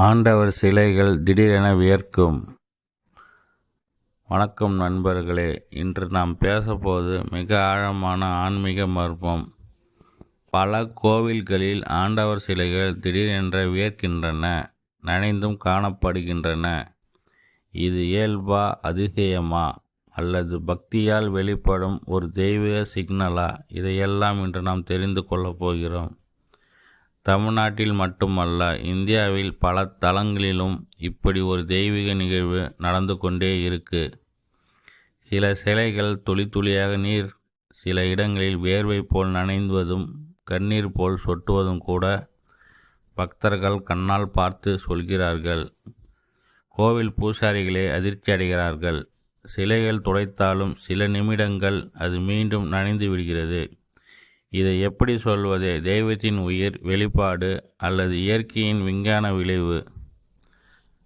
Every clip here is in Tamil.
ஆண்டவர் சிலைகள் திடீரென வியர்க்கும். வணக்கம் நண்பர்களே இன்று நாம் பேசப்போது மிக ஆழமான ஆன்மீக மர்மம். பல கோவில்களில் ஆண்டவர் சிலைகள் திடீரென்று வியர்க்கின்றன நனைந்தும் காணப்படுகின்றன. இது இயல்பா அதிசயமா அல்லது பக்தியால் வெளிப்படும் ஒரு தெய்வீக சிக்னலா? இதையெல்லாம் இன்று நாம் தெரிந்து கொள்ளப் போகிறோம். தமிழ்நாட்டில் மட்டுமல்ல இந்தியாவில் பல தலங்களிலும் இப்படி ஒரு தெய்வீக நிகழ்வு நடந்து கொண்டே இருக்கு. சில சிலைகள் துளி துளியாக நீர் சில இடங்களில் வேர்வை போல் நனைந்துவதும் கண்ணீர் போல் சொட்டுவதும் கூட பக்தர்கள் கண்ணால் பார்த்து சொல்கிறார்கள். கோவில் பூசாரிகளே அதிர்ச்சி அடைகிறார்கள். சிலைகள் துடைத்தாலும் சில நிமிடங்கள் அது மீண்டும் நனைந்து விடுகிறது. இதை எப்படி சொல்வது? தெய்வத்தின் உயிர் வெளிப்பாடு அல்லது இயற்கையின் விஞ்ஞான விளைவு?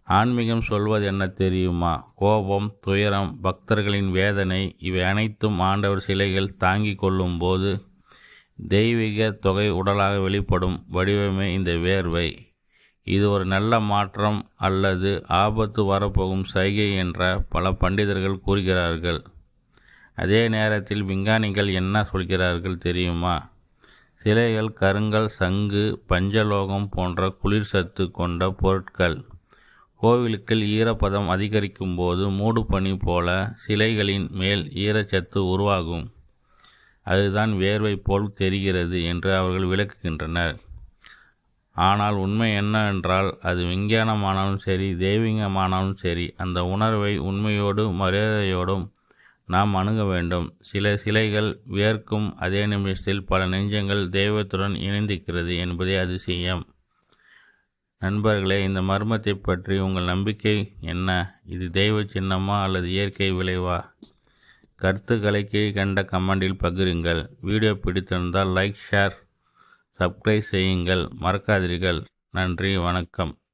ஆன்மீகம் சொல்வது என்ன தெரியுமா? கோபம் துயரம் பக்தர்களின் வேதனை இவை அனைத்தும் ஆண்டவர் சிலைகள் தாங்கிக் கொள்ளும் போது தெய்வீக தொகை உடலாக வெளிப்படும் வடிவமே இந்த வேர்வை. இது ஒரு நல்ல மாற்றம் அல்லது ஆபத்து வரப்போகும் சைகை என்ற பல பண்டிதர்கள் கூறுகிறார்கள். அதே நேரத்தில் விஞ்ஞானிகள் என்ன சொல்கிறார்கள் தெரியுமா? சிலைகள் கருங்கல் சங்கு பஞ்சலோகம் போன்ற குளிர் சத்து கொண்ட பொருட்கள். கோவிலுக்கள் ஈரப்பதம் அதிகரிக்கும் போது மூடுபனி போல சிலைகளின் மேல் ஈரச்சத்து உருவாகும். அதுதான் வேர்வை போல் தெரிகிறது என்று அவர்கள் விளக்குகின்றனர். ஆனால் உண்மை என்னவென்றால் அது விஞ்ஞானமானாலும் சரி தெய்வீகமானாலும் சரி அந்த உணர்வை உண்மையோடு மரியாதையோடும் நாம் அணுக வேண்டும். சில சிலைகள் வியர்க்கும் அதே நிமிஷத்தில் பல நெஞ்சங்கள் தெய்வத்துடன் இணைந்திருக்கிறது என்பதே அதிசயம். நண்பர்களே இந்த மர்மத்தை பற்றி உங்கள் நம்பிக்கை என்ன? இது தெய்வ சின்னமா அல்லது இயற்கை விளைவா? கருத்துக்களை கீழ்கண்ட கமெண்டில் பகிருங்கள். வீடியோ பிடித்திருந்தால் லைக் ஷேர் சப்ஸ்கிரைப் செய்யுங்கள். மறக்காதீர்கள். நன்றி வணக்கம்.